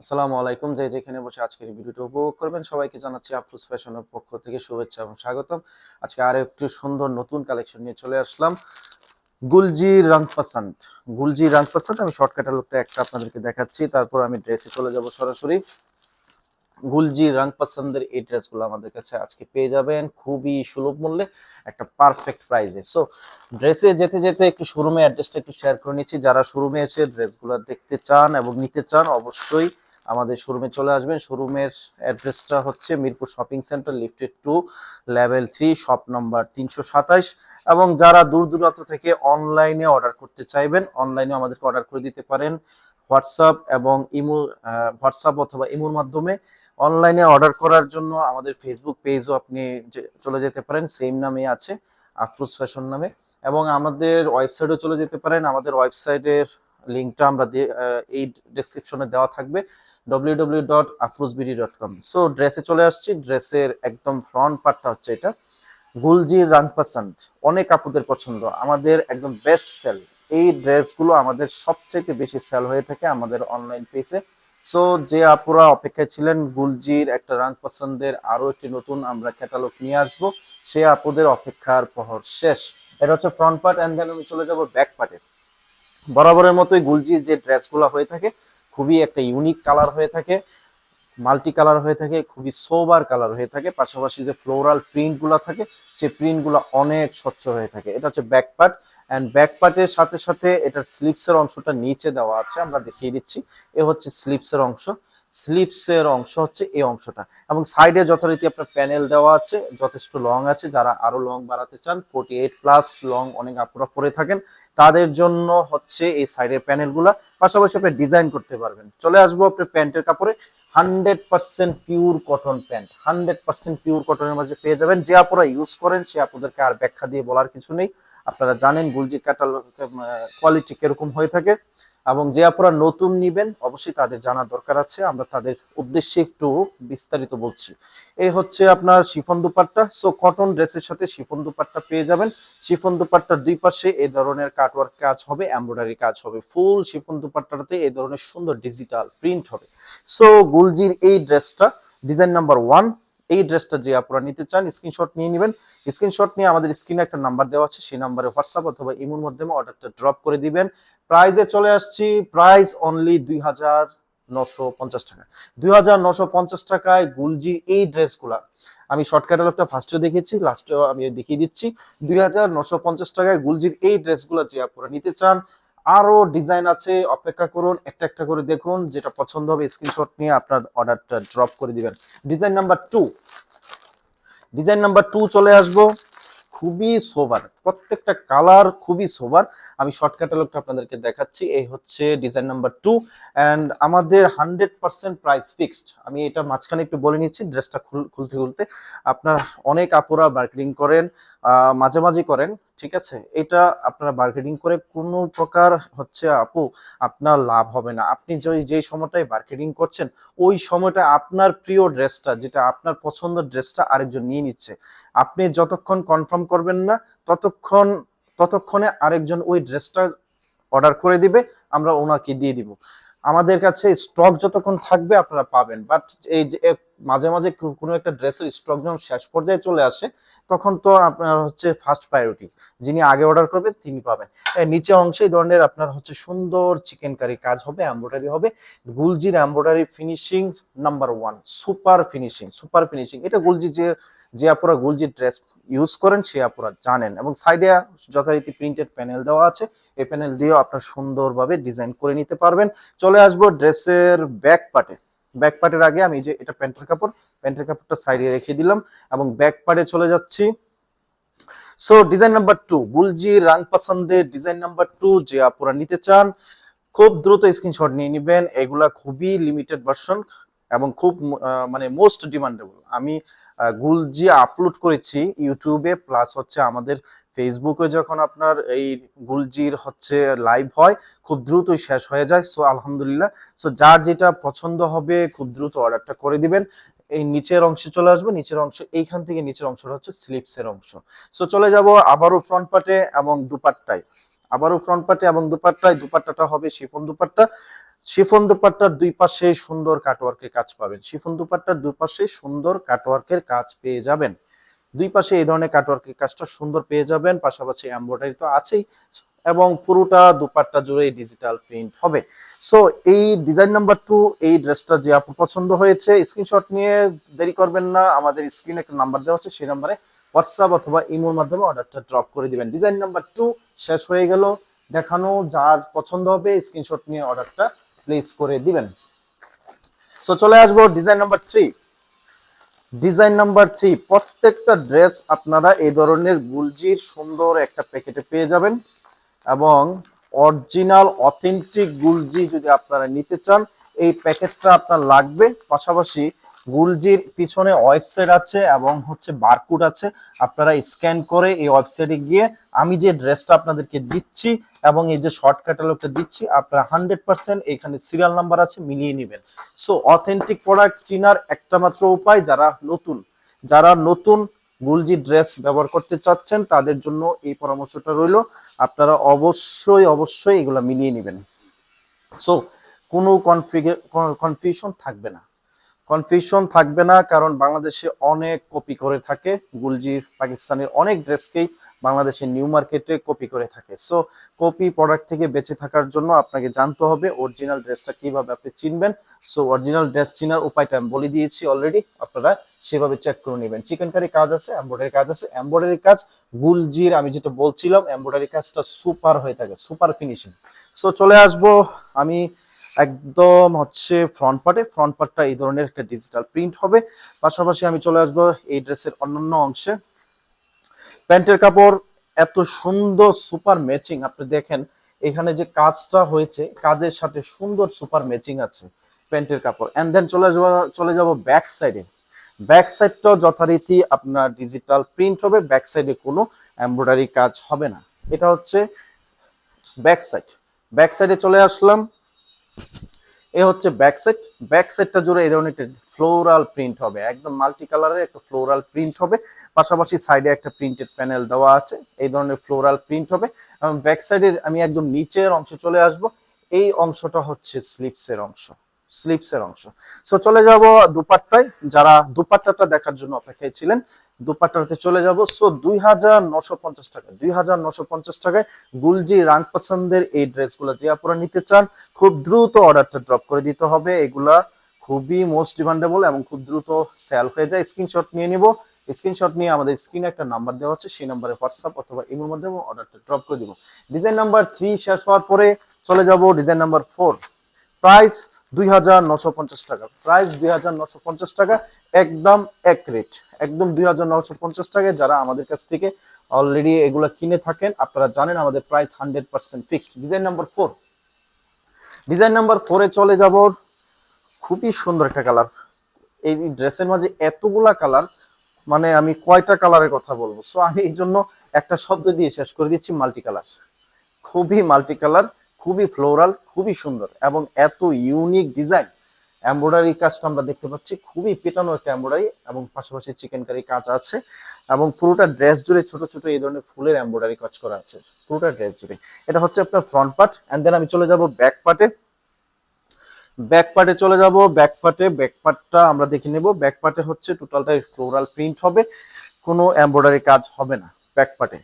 আসসালামু আলাইকুম। যে যেখানে বসে আজকের ভিডিওটা উপভোগ করবেন, সবাইকে জানাচ্ছি আফরোজ ফ্যাশনের পক্ষ থেকে শুভেচ্ছা এবং স্বাগতম। আজকে আরও একটি সুন্দর নতুন কালেকশন নিয়ে চলে আসলাম। গুলজি রং পাসান্দ গুলজি রং পাসান্দ আমি শর্টকাটের লোকটা একটা আপনাদেরকে দেখাচ্ছি, তারপর আমি ড্রেসে চলে যাব সরাসরি। গুলজি রং এই ড্রেসগুলো আমাদের কাছে আজকে পেয়ে যাবেন খুবই সুলভ মূল্যে, একটা পারফেক্ট প্রাইসে সো ড্রেসে যেতে যেতে একটু শোরুমে অ্যাড্রেসটা একটু শেয়ার করে নিচ্ছি। যারা শোরুমে এসে ড্রেসগুলো দেখতে চান এবং নিতে চান, অবশ্যই আমাদের শোরুমে চলে আসবেন। শোরুমের অ্যাড্রেসটা হচ্ছে Mirpur shopping centre lifted to level three shop number তিনশো সাতাইশ। এবং যারা দূর দূরান্ত থেকে অনলাইনে অর্ডার করতে চাইবেন অনলাইনে আমাদেরকে অর্ডার করে দিতে পারেন। হোয়াটসঅ্যাপ এবং ইমো হোয়াটসঅ্যাপ অথবা ইমোর মাধ্যমে অনলাইনে অর্ডার করার জন্য আমাদের ফেসবুক পেজও আপনি চলে যেতে পারেন। সেম নামে আছে আফরোজ ফ্যাশন নামে। এবং আমাদের ওয়েবসাইটও চলে যেতে পারেন। আমাদের ওয়েবসাইটের লিঙ্কটা আমরা এই ডেসক্রিপশনে দেওয়া থাকবে। www.afrozbidi.com সো ড্রেসে চলে আসছি। ড্রেসের একদম ফ্রন্ট পার্টটা হচ্ছে এটা। গুলজির রাং পাসান্দ অনেক আপুদের পছন্দ। আমাদের একদম বেস্ট সেল এই ড্রেসগুলো আমাদের সবচেয়ে বেশি সেল হয়ে থাকে আমাদের অনলাইন পেজে সো যে আপুরা অপেক্ষায় ছিলেন, গুলজির একটা রাং পছন্দের আরও একটি নতুন আমরা ক্যাটালগ নিয়ে আসব। সে আপুদের অপেক্ষার প্রহর শেষ। এটা হচ্ছে ফ্রন্ট পার্ট এন্ড দেন আমি চলে যাব ব্যাক পার্টে বরাবরের মতোই গুলজির যে ড্রেসগুলো হয়ে থাকে খুবই একটা ইউনিক কালার হয়ে থাকে মাল্টি কালার হয়ে থাকে, খুবই সোবার কালার হয়ে থাকে, পাশাপাশি যে ফ্লোরাল প্রিন্টগুলো থাকে, সেই প্রিন্টগুলো অনেক স্বচ্ছ হয়ে থাকে। এটা হচ্ছে ব্যাক পার্ট অ্যান্ড ব্যাক পার্টের সাথে সাথে এটার স্লিপসের অংশটা নিচে দেওয়া আছে, আমরা দেখিয়ে দিচ্ছি। এ হচ্ছে স্লিপসের অংশ। স্লিপসের অংশ হচ্ছে এই অংশটা। এবং সাইডে যথারীতি আপনার প্যানেল দেওয়া আছে, যথেষ্ট লং আছে, যারা আরও লং বাড়াতে চান ফোর্টি এইট প্লাস লং অনেক আপুরা পরে থাকেন তাদের জন্য হচ্ছে এই সাইডের প্যানেলগুলা। পাশাপাশি আপনি ডিজাইন করতে পারবেন। চলে আসব আপনার প্যান্টের কাপড়ে। Hundred percent pure cotton pant. Hundred percent pure কটনের মাঝে পেয়ে যাবেন। যে আপনারা ইউজ করেন, সে আপনাদেরকে আর ব্যাখ্যা দিয়ে বলার কিছু নেই। আপনারা জানেন গুলজি কাটাল কোয়ালিটি কীরকম হয়ে থাকে। এবং যে আপনারা নতুন নিবেন, অবশ্যই তাদের জানার দরকার আছে। আমরা তাদের উদ্দেশ্যে একটু বিস্তারিত বলছি। এই হচ্ছে আপনার শিফন দুপাট্টা। সো কটন ড্রেসের সাথে শিফন দুপাট্টা পেয়ে যাবেন। শিফন দুপাট্টার দুই পাশে এই ধরনের কাটওয়ার্ক কাজ হবে এমব্রয়ডারি কাজ হবে। ফুল শিফন দুপাট্টাটাতে এই ধরনের সুন্দর ডিজিটাল প্রিন্ট হবে। সো গুলজির এই ড্রেসটা ডিজাইন নাম্বার ওয়ান এই ড্রেসটা যে আপনারা নিতে চান স্ক্রিনশট নিয়ে নেবেন। স্ক্রিনশট নিয়ে আমাদের স্ক্রিনে একটা নাম্বার দেওয়া আছে। সেই নাম্বারে হোয়াটসঅ্যাপ অথবা ইমোর মাধ্যমে অর্ডারটা ড্রপ করে দিবেন। প্রাইজে চলে আসছি। প্রাইস অনলি দুই হাজার নশো পঞ্চাশ টাকা। দুই হাজার নশো পঞ্চাশ টাকায় গুলজির এই ড্রেসগুলা। আমি শর্ট ক্যাটালগটা ফার্স্টে দেখেছি লাস্টেও আমি দেখিয়ে দিচ্ছি। দুই হাজার নশো পঞ্চাশ টাকায় গুলজির এই ড্রেসগুলো যে আপনারা নিতে চান আরও ডিজাইন আছে, অপেক্ষা করুন, একটা একটা করে দেখুন, যেটা পছন্দ হবে স্ক্রিনশট নিয়ে আপনার অর্ডারটা ড্রপ করে দিবেন। Design number two design number two চলে আসব। খুবই সোবার প্রত্যেকটা কালার খুবই সোবার আমি শর্ট ক্যাটালগটা আপনাদেরকে দেখাচ্ছি এই হচ্ছে ডিজাইন নাম্বার টু অ্যান্ড আমাদের হান্ড্রেড পার্সেন্ট প্রাইস ফিক্সড আমি এটা মাঝখানে একটু বলে নিচ্ছি ড্রেসটা খুলতে খুলতে। আপনার অনেক আপুরা মার্কেটিং করেন আহ, মাঝে মাঝে করেন ঠিক আছে? এটা আপনারা মার্কেটিং করে কোনো প্রকার হচ্ছে আপু আপনার লাভ হবে না। আপনি যে যে সময়টায় মার্কেটিং করছেন ওই সময়টা আপনার প্রিয় ড্রেসটা যেটা আপনার পছন্দের ড্রেসটা আরেকজন নিয়ে নিচ্ছে। আপনি যতক্ষণ কনফার্ম করবেন না ততক্ষণ ততক্ষণে আরেকজন ওই ড্রেসটা অর্ডার করে দিবে, আমরা ওনাকে দিয়ে দিব। আমাদের কাছে স্টক যতক্ষণ থাকবে আপনারা পাবেন বাট এই মাঝে মাঝে কোনো একটা ড্রেসের স্টক যখন শেষ পর্যায়ে চলে আসে, তখন তো আপনার হচ্ছে ফার্স্ট প্রায়োরিটি যিনি আগে অর্ডার করবেন তিনি পাবেন। নিচে অংশে এই ধরনের আপনার হচ্ছে সুন্দর চিকেন কারি কাজ হবে এমব্রয়ডারি হবে, গুলজির embroidery finishing number one super finishing super finishing এটা গুলজি যে যে আপনারা গুলজির ড্রেস ইউজ করেন, সে আপনারা জানেন। এবং সাইডে যথারীতি প্রিন্টেড প্যানেল দেওয়া আছে। এই প্যানেল দিয়েও আপনার সুন্দরভাবে ডিজাইন করে নিতে পারবেন। চলে আসব ড্রেসের ব্যাক পার্টে ব্যাক পার্টের আগে আমি যে এটা প্যান্টের কাপড়, প্যান্টের কাপড়টা সাইডে রেখে দিলাম এবং ব্যাক পার্টে চলে যাচ্ছি। So design number two Gulji রাং পছন্দের ডিজাইন নাম্বার টু যে আপনারা নিতে চান, খুব দ্রুত স্ক্রিনশট নিয়ে নেবেন। এগুলা খুবই লিমিটেড ভার্সন এবং খুব মানে মোস্ট ডিমান্ডেবল আমি গুলজি আপলোড করেছি ইউটিউবে প্লাস হচ্ছে আমাদের ফেসবুকে যখন আপনার এই গুলজির হচ্ছে লাইভ হয়, খুব দ্রুতই শেষ হয়ে যায়। সো আলহামদুলিল্লাহ। সো যার যেটা পছন্দ হবে, খুব দ্রুত অর্ডারটা করে দিবেন। এই নিচের অংশে চলে আসবে। নিচের অংশ, এইখান থেকে নিচের অংশটা হচ্ছে স্লিপসের অংশ। সো চলে যাব আবারও ফ্রন্ট পার্টে এবং দুপাট্টায়। আবারও ফ্রন্ট পার্টে এবং দুপাট্টায়। দুপাট্টাটা হবে শিফন দুপাট্টা। শিফন দুপাট্টার দুই পাশে সুন্দর কাটওয়ার্কের কাজ পাবেন। শিফন দুপাট্টার দুই পাশে সুন্দর কাটওয়ার্কের কাজ পেয়ে যাবেন। দুই পাশে এই ধরনের কাটওয়ার্কের কাজটা সুন্দর পেয়ে যাবেন, পাশাপাশি এমব্রয়ডারি তো আছেই এবং পুরোটা দুপাট্টা জুড়ে ডিজিটাল প্রিন্ট হবে। সো এই ডিজাইন নাম্বার টু এই ড্রেসটা যে আপু পছন্দ হয়েছে স্ক্রিনশট নিয়ে দেরি করবেন না, আমাদের স্ক্রিনে একটা নাম্বার দেওয়া হচ্ছে সেই নাম্বারে হোয়াটসঅ্যাপ অথবা ইমোর মাধ্যমে অর্ডারটা ড্রপ করে দিবেন। ডিজাইন নাম্বার টু শেষ হয়ে গেল, দেখানো যার পছন্দ হবে স্ক্রিনশট নিয়ে অর্ডারটা প্লেস করে দিবেন। সো চলে আসব design number three design number three প্রত্যেকটা ড্রেস আপনারা এই ধরনের গুলজির সুন্দর একটা প্যাকেটে পেয়ে যাবেন এবং অরিজিনাল অথেন্টিক গুলজি যদি আপনারা নিতে চান, এই প্যাকেটটা আপনার লাগবে। পাশাপাশি গুলজির পিছনে ওয়েবসাইট আছে এবং হচ্ছে বারকোড আছে। আপনারা স্ক্যান করে এই ওয়েবসাইটে গিয়ে আমি যে ড্রেসটা আপনাদেরকে দিচ্ছি এবং এই যে শর্ট ক্যাটালগটা দিচ্ছি, আপনারা হান্ড্রেড পার্সেন্ট এখানে সিরিয়াল নাম্বার আছে, মিলিয়ে নেবেন। সো, অথেন্টিক প্রোডাক্ট চিনার একটা মাত্র উপায়, যারা নতুন যারা নতুন গুলজি ড্রেস ব্যবহার করতে চাচ্ছেন, তাদের জন্য এই পরামর্শটা রইল। আপনারা অবশ্যই অবশ্যই এগুলো মিলিয়ে নেবেন। সো, কোনো কনফিউশন থাকবে না। কনফিউশন থাকবে না, কারণ বাংলাদেশে অনেক কপি করে থাকে। গুলজির পাকিস্তানের অনেক ড্রেসকেই বাংলাদেশের নিউ মার্কেটে কপি করে থাকে। সো কপি প্রোডাক্ট থেকে বেঁচে থাকার জন্য আপনাকে জানতে হবে অরিজিনাল ড্রেসটা কীভাবে আপনি চিনবেন। সো অরিজিনাল ড্রেস চিনার উপায়টা আমি বলে দিয়েছি অলরেডি আপনারা সেভাবে চেক করে নেবেন। চিকেন কারি কাজ আছে এমব্রয়ডারি কাজ আছে। এমব্রয়ডারি কাজ গুলজির আমি যেটা বলছিলাম এমব্রয়ডারি কাজটা সুপার হয়ে থাকে সুপার ফিনিশিং সো চলে আসব আমি একদম হচ্ছে ফ্রন্ট পার্টে ফ্রন্ট পার্টটা এই ধরনের একটা ডিজিটাল প্রিন্ট হবে। পাশাপাশি আমি চলে আসব এই ড্রেসের অন্যান্য অংশে। প্যান্টের কাপড় এত সুন্দর সুপার ম্যাচিং আপনি দেখেন এখানে যে কাজটা হয়েছে, কাজের সাথে সুন্দর সুপার ম্যাচিং আছে প্যান্টের কাপড়। এন্ড দেন চলে যাব চলে যাব ব্যাক সাইডে ব্যাক সাইডটাও যথারীতি আপনার ডিজিটাল প্রিন্ট হবে ব্যাক সাইডে কোনো এমব্রয়ডারি কাজ হবে না। এটা হচ্ছে ব্যাক সাইড ব্যাক সাইডে চলে আসলাম। এ হচ্ছে ব্যাক সাইড ব্যাক সাইডটা জুড়ে এই ধরনের ফ্লোরাল প্রিন্ট হবে। একদম মাল্টি কালারের একটা ফ্লোরাল প্রিন্ট হবে। পাশাপাশি সাইডে একটা প্রিন্টেড প্যানেল দেওয়া আছে। এই ধরনের ফ্লোরাল প্রিন্ট হবে। এবং ব্যাক সাইডের আমি একদম নিচের অংশে চলে আসব। এই অংশটা হচ্ছে স্লিপসের অংশ। স্লিপসের অংশ। সো চলে যাব দুপাট্টায়। যারা দুপাট্টাটা দেখার জন্য অপেক্ষায় ছিলেন দুপাট্টাতে চলে যাব। সো দুই হাজার নশো পঞ্চাশ টাকা দুই হাজার নশো পঞ্চাশ টাকায় গুলজি রাং পছন্দের এই ড্রেসগুলো যে আপনারা নিতে চান, খুব দ্রুত অর্ডারটা ড্রপ করে দিতে হবে। এগুলা খুবই মোস্ট ডিমান্ডেবল এবং খুব দ্রুত সেল হয়ে যায়। স্ক্রিনশট নিয়ে নিব। স্ক্রিনশট নিয়ে আমাদের স্ক্রিনে একটা নাম্বার দেওয়া হচ্ছে সেই নাম্বারে হোয়াটসঅ্যাপ অথবা ইমোর মাধ্যমে অর্ডারটা ড্রপ করে দিব। ডিজাইন নাম্বার থ্রি শেষ হওয়ার পরে চলে যাব। ডিজাইন নাম্বার ফোর প্রাইস দুই হাজার নশো পঞ্চাশ টাকা। প্রাইস দুই হাজার নশো পঞ্চাশ টাকা, একদম এক রেট একদম দুই হাজার নশো পঞ্চাশ টাকায় যারা আমাদের কাছ থেকে অলরেডি এগুলো কিনে থাকেন, আপনারা জানেন আমাদের price hundred percent fixed design number four design number ফোরে চলে যাব। খুবই সুন্দর একটা কালার এই ড্রেসের মাঝে এতগুলা কালার মানে আমি কয়টা কালারের কথা বলব? সো আমি এই জন্য একটা শব্দ দিয়ে শেষ করে দিচ্ছি মাল্টি কালার খুবই মাল্টি কালার খুবই ফ্লোরাল খুবই সুন্দর এবং এত ইউনিক ডিজাইন এমব্রয়ডারি কাজটা আমরা দেখতে পাচ্ছি, খুবই পেটানো একটা এমব্রয়ডারি এবং পাশাপাশি চিকেন কারি কাজ আছে এবং পুরোটা ড্রেস জুড়ে ছোট ছোট এই ধরনের ফুলের এমব্রয়ডারি কাজ করা আছে, পুরোটা ড্রেস জুড়ে। এটা হচ্ছে আপনার ফ্রন্ট পার্ট অ্যান্ড দেন আমি চলে যাব ব্যাক পার্টে ব্যাক পার্টে চলে যাব ব্যাক পার্টে ব্যাক পার্টটা আমরা দেখে নেব। ব্যাক পার্টে হচ্ছে টোটালটাই ফ্লোরাল প্রিন্ট হবে, কোনো এমব্রয়ডারি কাজ হবে না ব্যাক পার্টে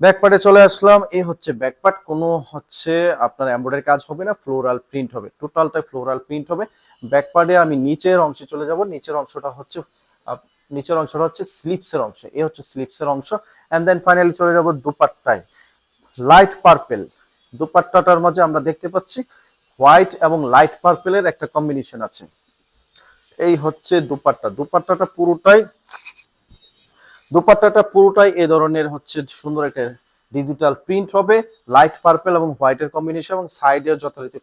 ব্যাক পার্টে চলে আসলাম। এই হচ্ছে ব্যাক পার্ট কোনো হচ্ছে আপনার এমব্রয়ডারি কাজ হবে না ফ্লোরাল প্রিন্ট হবে। টোটালটাই ফ্লোরাল প্রিন্ট হবে। ব্যাক পার্টে আমি নিচের অংশে চলে যাব। নিচের অংশটা হচ্ছে নিচের অংশটা হচ্ছে স্লিপসের অংশ। এই হচ্ছে স্লিপসের অংশ। এন্ড দেন ফাইনালি চলে যাব দুপাট্টায়। লাইট পার্পেল দুপাট্টাটার মাঝে আমরা দেখতে পাচ্ছি হোয়াইট এবং লাইট পার্পেলের একটা কম্বিনেশন আছে। এই হচ্ছে দুপাট্টা। দুপাট্টাটা পুরোটাই দুপাট্টাটা পুরোটাই এ ধরনের হচ্ছে সুন্দর একটা ডিজিটাল প্রিন্ট হবে লাইট পার্পেল এবং হোয়াইটের কম্বিনেশন এবং সাইডে যথারীতি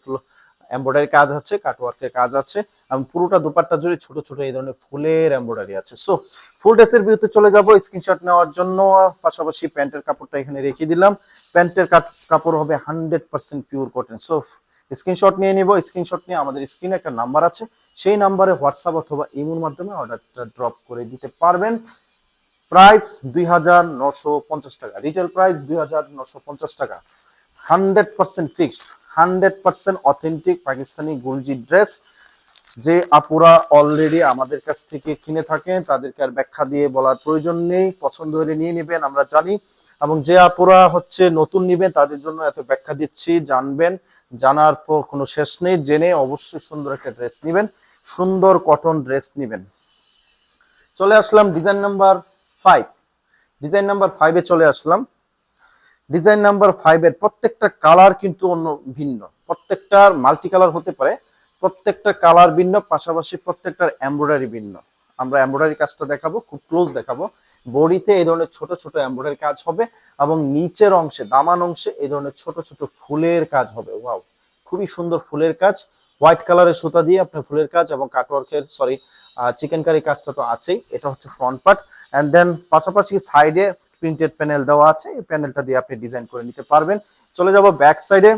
এমব্রয়ডারি কাজ আছে কাটওয়ার্কের কাজ আছে এবং পুরোটা দুপাট্টা জুড়ে ছোট ছোট এই ধরনের ফুলের এমব্রয়ডারি আছে। সো ফুল ড্রেসের ভিউতে চলে যাব স্ক্রিনশট নেওয়ার জন্য পাশাপাশি প্যান্টের কাপড়টা এখানে রেখে দিলাম। প্যান্টের কাপড় হবে hundred percent pure cotton so screenshot নিয়ে নিব স্ক্রিনশট নিয়ে আমাদের স্ক্রিনে একটা নাম্বার আছে। সেই নাম্বারে হোয়াটসঅ্যাপ অথবা ইমোর মাধ্যমে অর্ডারটা ড্রপ করে দিতে পারবেন। প্রাইস দুই হাজার নশো পঞ্চাশ টাকা। রিটেল প্রাইস দুই হাজার নশো পঞ্চাশ টাকা। Hundred percent fixed, hundred percent authentic Pakistani Gulji dress যে আপুরা অলরেডি আমাদের কাছ থেকে কিনে থাকেন, তাদেরকে আর ব্যাখ্যা দিয়ে বলার প্রয়োজন নেই। পছন্দ হলে নিয়ে নেবেন, আমরা জানি। এবং যে আপুরা হচ্ছে নতুন নিবেন, তাদের জন্য এত ব্যাখ্যা দিচ্ছি, জানবেন। জানার পর কোনো শেষ নেই। জেনে অবশ্যই সুন্দর একটা ড্রেস নেবেন। সুন্দর কটন ড্রেস নেবেন। চলে আসলাম design number five design number ফাইভে চলে আসলাম। ডিজাইন নাম্বার ফাইভের প্রত্যেকটা কালার কিন্তু অন্য ভিন্ন। প্রত্যেকটার মাল্টি কালার হতে পারে, প্রত্যেকটা কালার ভিন্ন, পাশাপাশি প্রত্যেকটার এমব্রয়ডারি ভিন্ন। আমরা এমব্রয়ডারি কাজটা দেখাবো, খুব ক্লোজ দেখাবো। বডিতে এই ধরনের ছোট ছোট এমব্রয়ডারি কাজ হবে এবং নিচের অংশে, দামান অংশে এই ধরনের ছোট ছোট ফুলের কাজ হবে। ওয়াও খুবই সুন্দর ফুলের কাজ। হোয়াইট কালারের সুতা দিয়ে আপনার ফুলের কাজ এবং কাটওয়ার্কের সরি চিকেন কারি কাজটা তো আছেই, এটা হচ্ছে ফ্রন্ট পার্ট অ্যান্ড দেন পাশাপাশি সাইডে প্রিন্টেড প্যানেল দেওয়া আছে, এই প্যানেলটা দিয়ে আপনি ডিজাইন করে নিতে পারবেন। চলে যাব ব্যাক সাইডে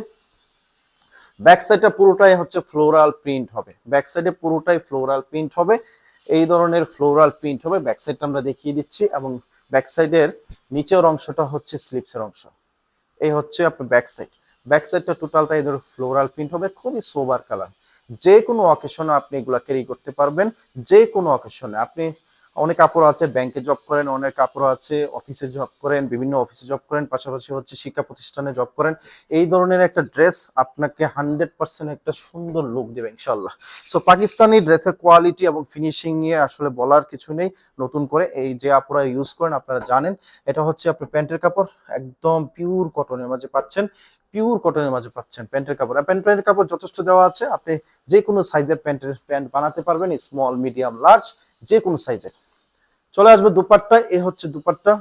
ব্যাক সাইডটা পুরোটাই হচ্ছে ফ্লোরাল প্রিন্ট হবে। ব্যাক সাইডে পুরোটাই ফ্লোরাল প্রিন্ট হবে। এই ধরনের ফ্লোরাল প্রিন্ট হবে। ব্যাক সাইডটা আমরা দেখিয়ে দিচ্ছি এবং ব্যাক সাইডের নিচের অংশটা হচ্ছে স্লিপসের অংশ। এই হচ্ছে আপনার ব্যাক সাইড ব্যাক সাইডটা টোটালটা এই ধরনের ফ্লোরাল প্রিন্ট হবে। খুবই সোবার কালার যে কোনো অকেশনে আপনি এগুলো ক্যারি করতে পারবেন যে কোনো অকেশনে আপনি অনেক কাপড় আছে ব্যাংকে জব করেন, অনেক কাপড় আছে অফিসে জব করেন, বিভিন্ন অফিসে জব করেন, পাশাপাশি হচ্ছে শিক্ষা প্রতিষ্ঠানে জব করেন। এই ধরনের একটা ড্রেস আপনাকে হান্ড্রেড পার্সেন্ট একটা সুন্দর লুক দেবে ইনশাল্লাহ সো পাকিস্তানি ড্রেসের কোয়ালিটি এবং ফিনিশিং নিয়ে আসলে বলার কিছু নেই। নতুন করে এই যে আপনারা ইউজ করেন, আপনারা জানেন। এটা হচ্ছে আপনার প্যান্টের কাপড়, একদম পিওর কটনের মাঝে পাচ্ছেন। পিওর কটনের মাঝে পাচ্ছেন প্যান্টের কাপড়। আর প্যান্টের কাপড় যথেষ্ট দেওয়া আছে। আপনি যে কোনো সাইজের প্যান্টের প্যান্ট বানাতে পারবেন স্মল মিডিয়াম লার্জ যে কোনো সাইজের চলে আসবে দুপাট্টা। এ হচ্ছে দুপাট্টা।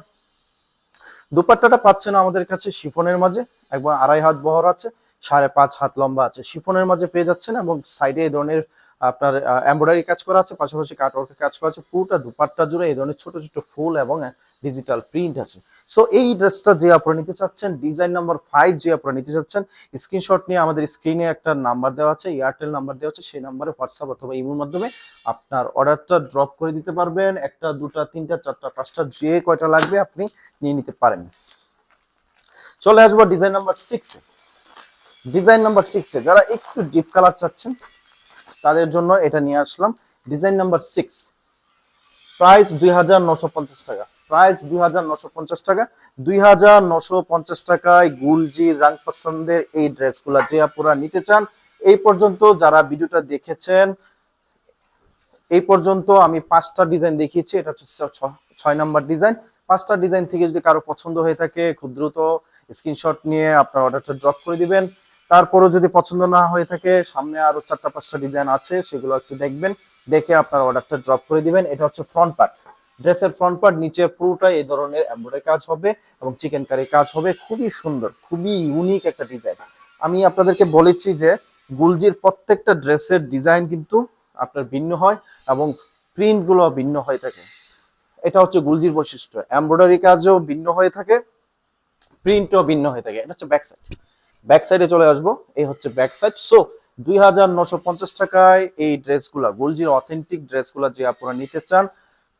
দুপাট্টাটা পাচ্ছেন আমাদের কাছে শিফনের মাঝে। একবার আড়াই হাত বহর আছে, সাড়ে পাঁচ হাত লম্বা আছে। শিফনের মাঝে পেয়ে যাচ্ছেন এবং সাইডে এই ধরনের আপনার এমব্রয়ডারি কাজ করা আছে, পাশাপাশি কাটওয়ার্কের কাজ করা আছে, পুরোটা দুপাট্টা জুড়ে এই ধরনের ছোট ছোট ফুল এবং ডিজিটাল প্রিন্ট আছে। সো এই ড্রেসটা যে আপনারা নিতে চাচ্ছেন ডিজাইন নাম্বার ফাইভ যে আপনারা নিতে চাচ্ছেন স্ক্রিনশট নিয়ে আমাদের স্ক্রিনে একটা নাম্বার দেওয়া আছে এয়ারটেল নাম্বার দেওয়া আছে, সেই নাম্বারে হোয়াটসঅ্যাপ অথবা ইমোর মাধ্যমে আপনার অর্ডারটা ড্রপ করে দিতে পারবেন। একটা, দুটা, তিনটা, চারটা, পাঁচটা, যে কয়টা লাগবে আপনি নিয়ে নিতে পারেন। চলে আসব ডিজাইন নাম্বার সিক্সে ডিজাইন নাম্বার সিক্সে যারা একটু ডিপ কালার চাচ্ছেন তাদের জন্য এটা নিয়ে আসলাম। ডিজাইন নাম্বার সিক্স প্রাইস দুই হাজার নশো পঞ্চাশ টাকা। প্রাইস দুই হাজার নশো পঞ্চাশ টাকা। দুই হাজার নশো পঞ্চাশ টাকায় গুলজি রাং পছন্দের এই ড্রেসগুলা যে আপুরা নিতে চান, এই পর্যন্ত যারা ভিডিওটা দেখেছেন, এই পর্যন্ত আমি পাঁচটা ডিজাইন দেখিয়েছি। এটা হচ্ছে ছয় নাম্বার ডিজাইন পাঁচটা ডিজাইন থেকে যদি কারও পছন্দ হয়ে থাকে, খুব দ্রুত স্ক্রিনশট নিয়ে আপনার অর্ডারটা ড্রপ করে দিবেন। তারপরও যদি পছন্দ না হয়ে থাকে, সামনে আরও চারটা, পাঁচটা ডিজাইন আছে, সেগুলো একটু দেখবেন, দেখে আপনার অর্ডারটা ড্রপ করে দিবেন। এটা হচ্ছে ফ্রন্ট পার্ট ড্রেসের ফ্রন্ট পার্ট নিচে পুরোটা এই ধরনের এমব্রয়ডারি কাজ হবে এবং চিকেন কারি কাজ হবে। খুবই সুন্দর, খুবই ইউনিক একটা ডিজাইন আমি আপনাদেরকে বলেছি যে, গুলজির প্রত্যেকটা ড্রেসের ডিজাইন কিন্তু আপনার ভিন্ন হয় এবং প্রিন্টগুলো ভিন্ন হয়ে থাকে। এটা হচ্ছে গুলজির বৈশিষ্ট্য। এমব্রয়ডারি কাজও ভিন্ন হয়ে থাকে প্রিন্টও ভিন্ন হয়ে থাকে। এটা হচ্ছে ব্যাক সাইড ব্যাক সাইডে চলে আসব। এই হচ্ছে ব্যাক সাইড সো দুই টাকায় এই ড্রেসগুলা, গুলজির অথেন্টিক ড্রেসগুলা যে আপনারা নিতে চান,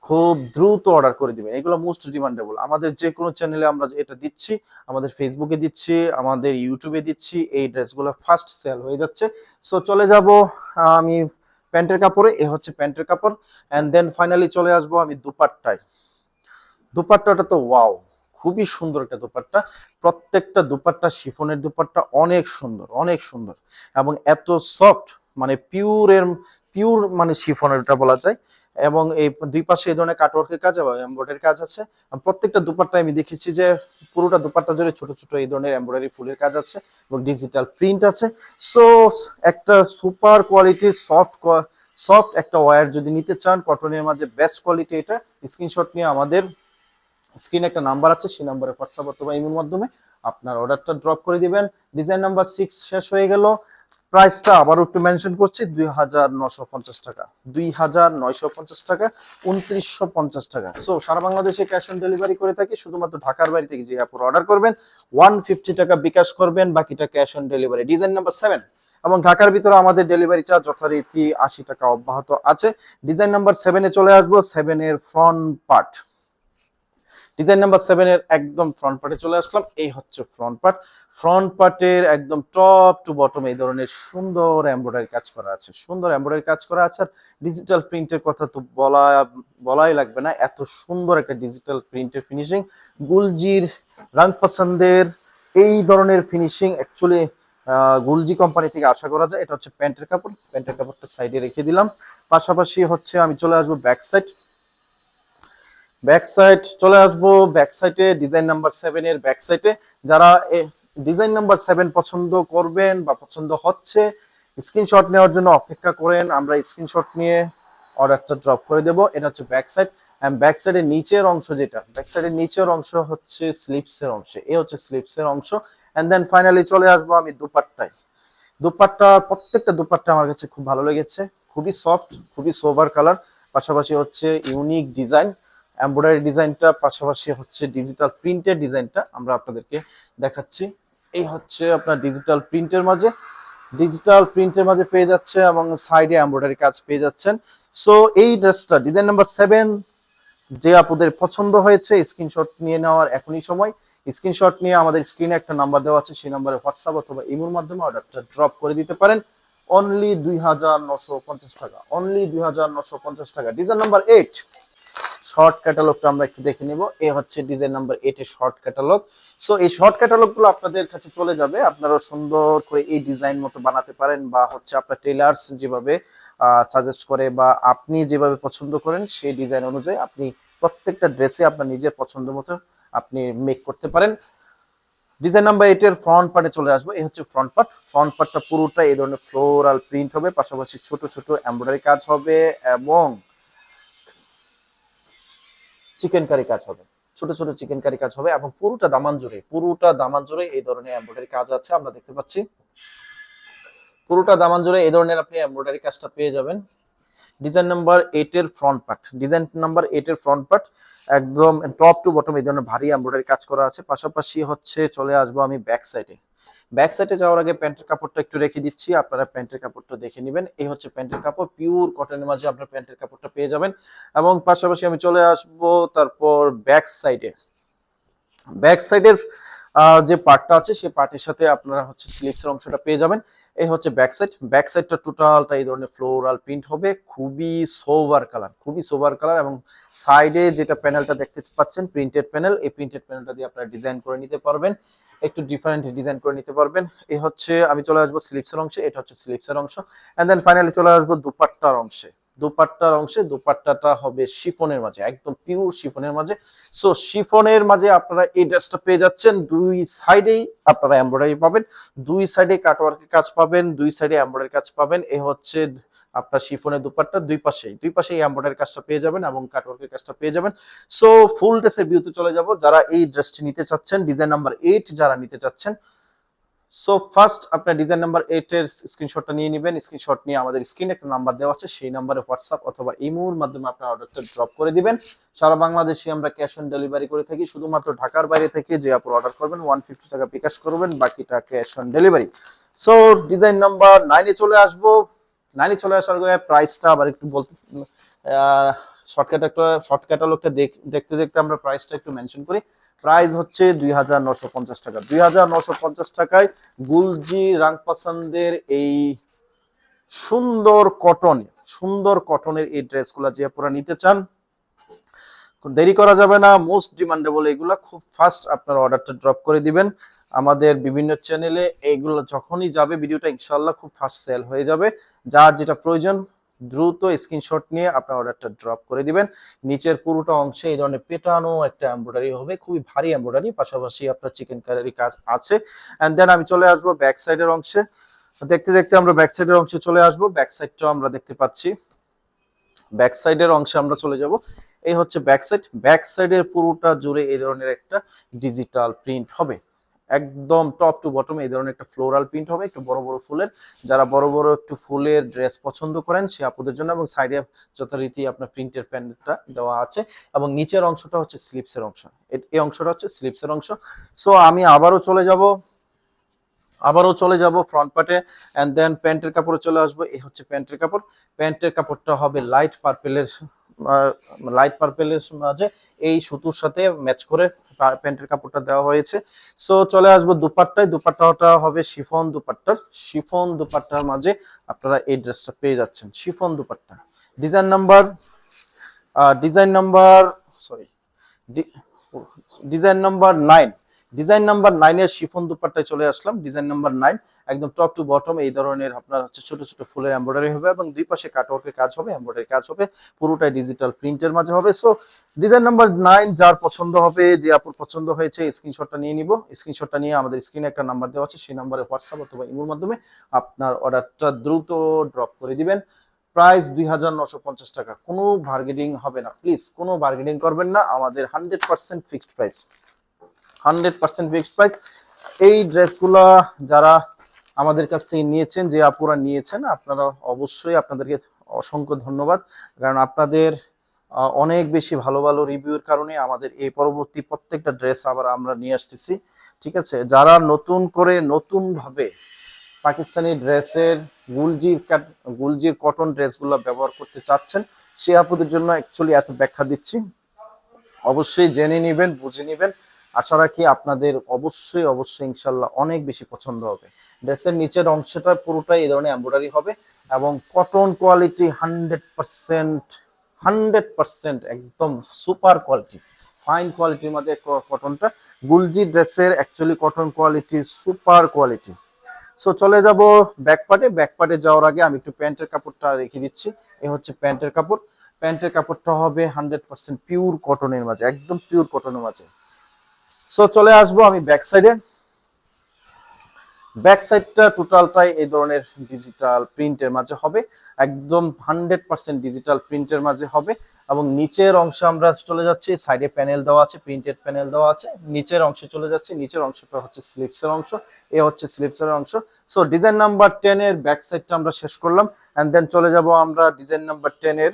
খুব দ্রুত অর্ডার করে দিবেন। এগুলো মোস্ট ডিমান্ডেবল আমাদের যে কোনো চ্যানেলে আমরা এটা দিচ্ছি, আমাদের ফেসবুকে দিচ্ছি, আমাদের ইউটিউবে দিচ্ছি, এই ড্রেসগুলো ফার্স্ট সেল হয়ে যাচ্ছে। সো চলে যাব আমি প্যান্টের কাপড়ে, এ হচ্ছে প্যান্টের কাপড়। অ্যান্ড দেন ফাইনালি চলে আসব আমি দুপাট্টায়। দুপাট্টাটা তো ওয়াও খুবই সুন্দর একটা দুপাট্টা। প্রত্যেকটা দুপাট্টা, শিফনের দুপাট্টা অনেক সুন্দর অনেক সুন্দর। এবং এত সফট মানে পিওরের পিওর মানে শিফনের এটা বলা যায়। এবং এই দুই পাশে এই ধরনের কাটওয়ার্কের কাজ এবং এমব্রয়ডারির কাজ আছে। প্রত্যেকটা দুপাট্টা আমি দেখেছি যে পুরোটা দুপাট্টা জুড়ে ছোট ছোট এই ধরনের এমব্রয়ডারি ফুলের কাজ আছে এবং ডিজিটাল প্রিন্ট আছে। সো একটা সুপার কোয়ালিটির সফট সফট একটা ওয়্যার যদি নিতে চান কটনের মাঝে বেস্ট কোয়ালিটি এটা। স্ক্রিনশট নিয়ে আমাদের স্ক্রিনে একটা নাম্বার আছে, সেই নাম্বারে হোয়াটসঅ্যাপ অথবা ইমের মাধ্যমে আপনার অর্ডারটা ড্রপ করে দিবেন। ডিজাইন নাম্বার সিক্স শেষ হয়ে গেল। প্রাইসটা আবারও একটু মেনশন করছি, দুই হাজার নশো পঞ্চাশ টাকা। দুই হাজার নয়শো পঞ্চাশ টাকা, উনত্রিশশো পঞ্চাশ টাকা। সো সারা বাংলাদেশে ক্যাশ অন ডেলিভারি করে থাকি, শুধুমাত্র ঢাকার বাড়ি থেকে যে অ্যাপর অর্ডার করবেন ওয়ান ফিফটি টাকা বিকাশ করবেন, বাকিটা cash on delivery design number seven এবং ঢাকার ভিতরে আমাদের ডেলিভারি চার্জ যথারীতি আশি টাকা অব্যাহত আছে। ডিজাইন নাম্বার সেভেনে চলে আসব সেভেনের front part design number seven এর একদম ফ্রন্ট পার্টে চলে আসলাম। এই হচ্ছে ফ্রন্ট পার্ট ফ্রন্ট পার্টের একদম টপ টু বটম এই ধরনের সুন্দর এমব্রয়ডারি কাজ করা আছে। সুন্দর এমব্রয়ডারি কাজ করা আছে। আর ডিজিটাল প্রিন্টের কথা তো বলা, বলাই লাগবে না। এত সুন্দর একটা ডিজিটাল প্রিন্টের ফিনিশিং গুলজির রং পছন্দের এই ধরনের ফিনিশিং অ্যাকচুয়ালি গুলজি কোম্পানি থেকে আশা করা যায়। এটা হচ্ছে প্যান্টের কাপড়। প্যান্টের কাপড়টা সাইডে রেখে দিলাম। পাশাপাশি হচ্ছে আমি চলে আসব ব্যাক সাইড ব্যাক সাইড চলে আসব। ব্যাক সাইডে ডিজাইন নাম্বার সেভেন এর ব্যাক সাইডে যারা ডিজাইন নাম্বার সেভেন পছন্দ করবেন বা পছন্দ হচ্ছে স্ক্রিনশট নেওয়ার জন্য অপেক্ষা করেন। আমরা স্ক্রিনশট নিয়ে অর্ডারটা ড্রপ করে দেবো। এটা হচ্ছে ব্যাক সাইড অ্যান্ড ব্যাক সাইডের নিচের অংশ যেটা। ব্যাক সাইডের নিচের অংশ হচ্ছে স্লিপসের অংশ। এ হচ্ছে স্লিপসের অংশ। অ্যান্ড দেন ফাইনালি চলে আসব আমি দুপাট্টায়। দুপাট্টা, প্রত্যেকটা দুপাট্টা আমার কাছে খুব ভালো লেগেছে। খুবই সফট খুবই সোভার কালার পাশাপাশি হচ্ছে ইউনিক ডিজাইন এমব্রয়ডারি ডিজাইনটা পাশাপাশি হচ্ছে ডিজিটাল প্রিন্টের ডিজাইনটা আমরা আপনাদেরকে দেখাচ্ছি। এই হচ্ছে আপনার ডিজিটাল প্রিন্টের মাঝে। ডিজিটাল প্রিন্টের মাঝে পেয়ে যাচ্ছে এবং সাইডে এমব্রয়ডারি কাজ পেয়ে যাচ্ছেন। সো এই ড্রেসটা ডিজাইন নাম্বার সেভেন যে আপনাদের পছন্দ হয়েছে স্ক্রিনশট নিয়ে নেওয়ার এখনই সময়। স্ক্রিনশট নিয়ে আমাদের স্ক্রিনে একটা নাম্বার দেওয়া আছে, সেই নাম্বারে হোয়াটসঅ্যাপ অথবা ইমোর মাধ্যমে অর্ডারটা ড্রপ করে দিতে পারেন। অনলি দুই হাজার নশো পঞ্চাশ টাকা অনলি দুই হাজার নশো পঞ্চাশ টাকা। ডিজাইন নাম্বার এইট শর্ট ক্যাটালগটা আমরা একটু দেখে নিব। এ হচ্ছে ডিজাইন নাম্বার এইট এর শর্ট ক্যাটালগ সো এই শর্ট ক্যাটালগগুলো আপনাদের কাছে চলে যাবে। আপনারা সুন্দর করে এই ডিজাইন মতো বানাতে পারেন বা হচ্ছে আপনার টেলার্স যেভাবে সাজেস্ট করে বা আপনি যেভাবে পছন্দ করেন, সেই ডিজাইন অনুযায়ী আপনি প্রত্যেকটা ড্রেসে আপনার নিজের পছন্দ মতো আপনি মেক করতে পারেন। ডিজাইন নাম্বার এর ফ্রন্ট পার্টে চলে আসব। এই হচ্ছে ফ্রন্ট পার্ট ফ্রন্ট পার্টটা পুরোটা এই ধরনের ফ্লোরাল প্রিন্ট হবে। পাশাপাশি ছোট ছোট এমব্রয়ডারি কাজ হবে এবং চিকেন কারি কাজ হবে। ছোট ছোট চিকেন কারি কাজ হবে এবং পুরোটা দামান জুড়ে, পুরোটা দামান জুড়ে এই ধরনের এমব্রয়ডারি কাজ আছে, আমরা দেখতে পাচ্ছি। পুরোটা দামান জুড়ে এই ধরনের আপনি এমব্রয়ডারি কাজটা পেয়ে যাবেন। ডিজাইন নাম্বার এর ফ্রন্ট পার্ট ডিজাইন নাম্বার এর ফ্রন্ট পার্ট একদম টপ টু বটম এই ধরনের ভারী এমব্রয়ডারি কাজ করা আছে। পাশাপাশি হচ্ছে চলে আসব আমি ব্যাক সাইডে ব্যাক সাইডে যাওয়ার আগে প্যান্টের কাপড়টা একটু রেখে দিচ্ছি। আপনারা প্যান্টের কাপড়টা দেখে নেবেন। এই হচ্ছে প্যান্টের কাপড়। পিওর কটনের মাঝে আপনার প্যান্টের কাপড়টা পেয়ে যাবেন। এবং পাশাপাশি আমি চলে আসব তারপর ব্যাক সাইডে ব্যাক সাইডের যে পার্টটা আছে সেই পার্টের সাথে আপনারা হচ্ছে স্লিপসের অংশটা পেয়ে যাবেন। এই হচ্ছে ব্যাক সাইড ব্যাক সাইডটা টোটালটা এই ধরনের ফ্লোরাল প্রিন্ট হবে। খুবই সোভার কালার খুবই সোভার কালার এবং সাইডে যেটা প্যানেলটা দেখতে পাচ্ছেন প্রিন্টেড প্যানেল এই প্রিন্টেড প্যানেলটা দিয়ে আপনারা ডিজাইন করে নিতে পারবেন। একটু ডিফারেন্ট ডিজাইন করে নিতে পারবেন। এই হচ্ছে, আমি চলে আসব স্লিপসের অংশে, এটা হচ্ছে স্লিপসের অংশ। এন্ড দেন ফাইনালি চলে আসব দুপাট্টার অংশে। দুপাট্টার অংশে দুপাট্টাটা হবে শিফনের মাঝে, একদম পিওর শিফনের মাঝে। সো শিফনের মাঝে আপনারা এই ড্রেসটা পেয়ে যাচ্ছেন। দুই সাইডেই আপনারা এমব্রয়ডারি পাবেন, দুই সাইডে কাটওয়ার্কের কাজ পাবেন, দুই সাইডে এমব্রয়ডারি কাজ পাবেন। এ হচ্ছে আপনার শিফনের দুপাট্টা দুই পাশেই দুই পাশেই এমব্রয়ডারি কাজটা পেয়ে যাবেন এবং কাটওয়ার্কের কাজটা পেয়ে যাবেন। সো ফুল ড্রেসের ভিউতে চলে যাব। যারা এই ড্রেসটি নিতে চাচ্ছেন ডিজাইন নাম্বার এইট যারা নিতে চাচ্ছেন সো ফার্স্ট আপনার ডিজাইন নাম্বার এইট এর স্ক্রিনশটটা নিয়ে নেবেন। স্ক্রিনশট নিয়ে আমাদের স্ক্রিনে একটা নাম্বার দেওয়া আছে। সেই নাম্বারে হোয়াটসঅ্যাপ অথবা ইমোর মাধ্যমে আপনার অর্ডারটা ড্রপ করে দিবেন। সারা বাংলাদেশে আমরা ক্যাশ অন ডেলিভারি করে থাকি। শুধুমাত্র ঢাকার বাইরে থেকে যে আপনার অর্ডার করবেন ওয়ান ফিফটি টাকা বিকাশ করবেন, বাকিটা cash on delivery so design number নাইনে চলে আসব। নাইনে চলে আসার আগে প্রাইসটা আবার একটু বলতে শর্টকাট একটা শর্ট ক্যাটালগটা দেখতে দেখতে আমরা প্রাইসটা একটু মেনশন করি। প্রাইস হচ্ছে দুই হাজার নশো পঞ্চাশ টাকা। দুই হাজার নশো পঞ্চাশ টাকায় গুলজি রাং পছন্দের এই সুন্দর কটন সুন্দর কটনের এই ড্রেসগুলো যে আপনারা নিতে চান, দেরি করা যাবে না মোস্ট ডিমান্ডেবল এগুলো খুব ফাস্ট আপনার অর্ডারটা ড্রপ করে দিবেন। আমাদের বিভিন্ন চ্যানেলে এইগুলো যখনই যাবে, ভিডিওটা ইনশাল্লাহ খুব ফাস্ট সেল হয়ে যাবে। যার যেটা প্রয়োজন দ্রুত স্ক্রিনশট নিয়ে আপনার অর্ডারটা ড্রপ করে দিবেন। নিচের পুরোটা অংশে এই ধরনের পেটানো একটা এমব্রয়ডারি হবে, খুবই ভারী এমব্রয়ডারি পাশাপাশি আপনার চিকেন কারি কাজ আছে। অ্যান্ড দেন আমি চলে আসব ব্যাক সাইডের অংশে। দেখতে দেখতে আমরা ব্যাক সাইডের অংশে চলে আসব। ব্যাক সাইডটাও আমরা দেখতে পাচ্ছি। ব্যাক সাইডের অংশে আমরা চলে যাব। এই হচ্ছে ব্যাক সাইড ব্যাক সাইডের পুরোটা জুড়ে এই ধরনের একটা ডিজিটাল প্রিন্ট হবে। একদম টপ টু বটম এই ধরনের একটা ফ্লোরাল প্রিন্ট হবে, একটু বড় বড় ফুলের। যারা বড় বড় একটু ফুলের ড্রেস পছন্দ করেন, সে আপুদের জন্য এবং সাইডে যথারীতি আপনার প্রিন্টের প্যান্টটা দেওয়া আছে এবং নিচের অংশটা হচ্ছে স্লিপসের অংশ। এই অংশটা হচ্ছে স্লিপসের অংশ। সো আমি আবারও চলে যাব, আবারও চলে যাব ফ্রন্ট পার্টে অ্যান্ড দেন প্যান্টের কাপড়ে চলে আসব। এই হচ্ছে প্যান্টের কাপড়। প্যান্টের কাপড়টা হবে লাইট পার্পেলের লাইট পার্পেলের মাঝে এই সুতোর সাথে ম্যাচ করে প্যান্টের কাপড়টা দেওয়া হয়েছে। সো চলে আসব দুপাট্টায়। দুপাট্টাটা হবে শিফন দুপাট্টার। শিফন দুপাট্টার মাঝে আপনারা এই ড্রেসটা পেয়ে যাচ্ছেন। Chiffon dupatta. Design number design number sorry design number nine design number নাইনের শিফন দুপাট্টায় চলে আসলাম। ডিজাইন নাম্বার নাইন একদম টপ টু বটম এই ধরনের আপনার হচ্ছে ছোট ছোট ফুলের এমব্রয়ডারি হবে এবং দুই পাশে কাটওয়ার্কের কাজ হবে এমব্রয়ডারি কাজ হবে, পুরোটাই ডিজিটাল প্রিন্টের মাঝে হবে। সো ডিজাইন নাম্বার নাইন যার পছন্দ হবে, যে আপুর পছন্দ হয়েছে স্ক্রিনশটটা নিয়ে নিব। স্ক্রিনশটটা নিয়ে আমাদের স্ক্রিনে একটা নাম্বার দেওয়া আছে, সেই নাম্বারে হোয়াটসঅ্যাপ অথবা ইমোর মাধ্যমে আপনার অর্ডারটা দ্রুত ড্রপ করে দিবেন। প্রাইস দুই হাজার নশো পঞ্চাশ টাকা। কোনো বার্গেনিং হবে না। প্লিজ কোনো বার্গেনিং করবেন না। আমাদের hundred percent fixed price hundred percent fixed price এই ড্রেসগুলো যারা আমাদের কাছ থেকে নিয়েছেন, যে আপুরা নিয়েছেন, আপনারা অবশ্যই আপনাদেরকে অসংখ্য ধন্যবাদ। কারণ আপনাদের অনেক বেশি ভালো ভালো রিভিউর কারণে আমাদের এই পরবর্তী প্রত্যেকটা ড্রেস আবার আমরা নিয়ে আসতেছি, ঠিক আছে? যারা নতুন করে নতুন ভাবে পাকিস্তানি ড্রেসের গুলজির গুলজির কটন ড্রেসগুলো ব্যবহার করতে চাচ্ছেন, সে আপুদের জন্য অ্যাকচুয়ালি এত ব্যাখ্যা দিচ্ছি। অবশ্যই জেনে নেবেন, বুঝে নেবেন। আশা রাখি আপনাদের অবশ্যই অবশ্যই ইনশাল্লাহ অনেক বেশি পছন্দ হবে। ড্রেসের নিচের অংশটা পুরোটাই এই ধরনের এমব্রয়ডারি হবে এবং cotton quality hundred percent hundred percent একদম সুপার কোয়ালিটি ফাইন কোয়ালিটির মধ্যে কটনটা গুলজি ড্রেসের actually cotton quality super quality so চলে যাব ব্যাক পার্টে ব্যাক পার্টে যাওয়ার আগে আমি একটু প্যান্টের কাপড়টা রেখে দিচ্ছি। এ হচ্ছে প্যান্টের কাপড়। প্যান্টের কাপড়টা হবে হান্ড্রেড পার্সেন্ট পিওর কটনের মাঝে, একদম পিওর কটনের মাঝে। সো চলে আসব আমি ব্যাক সাইডে ব্যাক সাইডটা টোটালটাই এই ধরনের ডিজিটাল প্রিন্টের মাঝে হবে। একদম হান্ড্রেড পার্সেন্ট ডিজিটাল প্রিন্টের মাঝে হবে। এবং নিচের অংশে আমরা চলে যাচ্ছি সাইডে প্যানেল দেওয়া আছে প্রিন্টেড প্যানেল দেওয়া আছে। নিচের অংশে চলে যাচ্ছে, নিচের অংশটা হচ্ছে স্লিপসের অংশ। এ হচ্ছে স্লিপসের অংশ। সো ডিজাইন নাম্বার টেন এর ব্যাক সাইডটা আমরা শেষ করলাম। এন্ড দেন চলে যাব আমরা ডিজাইন নাম্বার টেন এর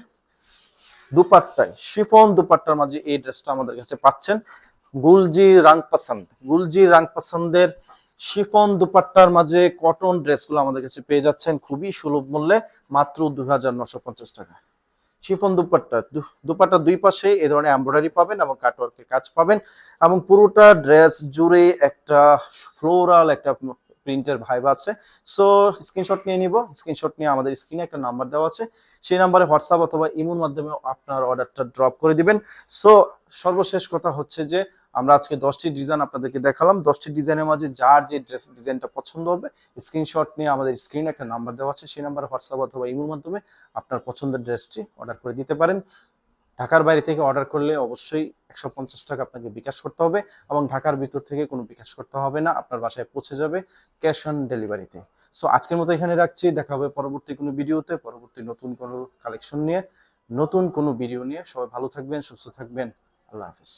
দুপাট্টায়। শিফন দুপাট্টার মাঝে এই ড্রেসটা আমাদের কাছে পাচ্ছেন। গুলজি রাং পছন্দ গুলজি রাং পছন্দের শিফন দুপাট্টার মাঝে কটন ড্রেসগুলো আমাদের কাছে পেয়ে যাচ্ছেন খুবই সুলভ মূল্যে মাত্র দুই হাজার নশো পঞ্চাশ টাকা শিফন দুপাট্টা দুপাট্টার দুই পাশে এই ধরনের এমব্রয়ডারি পাবেন এবং কাটওয়ার্কের কাজ পাবেন এবং পুরোটা ড্রেস জুড়ে একটা ফ্লোরাল একটা প্রিন্টের ভাইব আছে। সো স্ক্রিনশট নিয়ে নিব স্ক্রিনশট নিয়ে আমাদের স্ক্রিনে একটা নাম্বার দেওয়া আছে। সেই নাম্বারে হোয়াটসঅ্যাপ অথবা ইমোর মাধ্যমে আপনার অর্ডারটা ড্রপ করে দিবেন। সো সর্বশেষ কথা হচ্ছে যে আমরা আজকে দশটি ডিজাইন আপনাদেরকে দেখালাম। দশটি ডিজাইনের মাঝে যার যে ড্রেস ডিজাইনটা পছন্দ হবে স্ক্রিনশট নিয়ে আমাদের স্ক্রিনে একটা নাম্বার দেওয়া আছে। সেই নাম্বারে হোয়াটসঅ্যাপ অথবা ইমোর মাধ্যমে আপনার পছন্দের ড্রেসটি অর্ডার করে দিতে পারেন। ঢাকার বাইরে থেকে অর্ডার করলে অবশ্যই একশো পঞ্চাশ টাকা আপনাকে বিকাশ করতে হবে এবং ঢাকার ভিতর থেকে কোনো বিকাশ করতে হবে না, আপনার বাসায় পৌঁছে যাবে ক্যাশ অন ডেলিভারিতে সো আজকের মতো এখানে রাখছি। দেখা হবে পরবর্তী কোনো ভিডিওতে পরবর্তী নতুন কোনো কালেকশন নিয়ে, নতুন কোনো ভিডিও নিয়ে। সবাই ভালো থাকবেন, সুস্থ থাকবেন। আল্লাহ হাফিজ।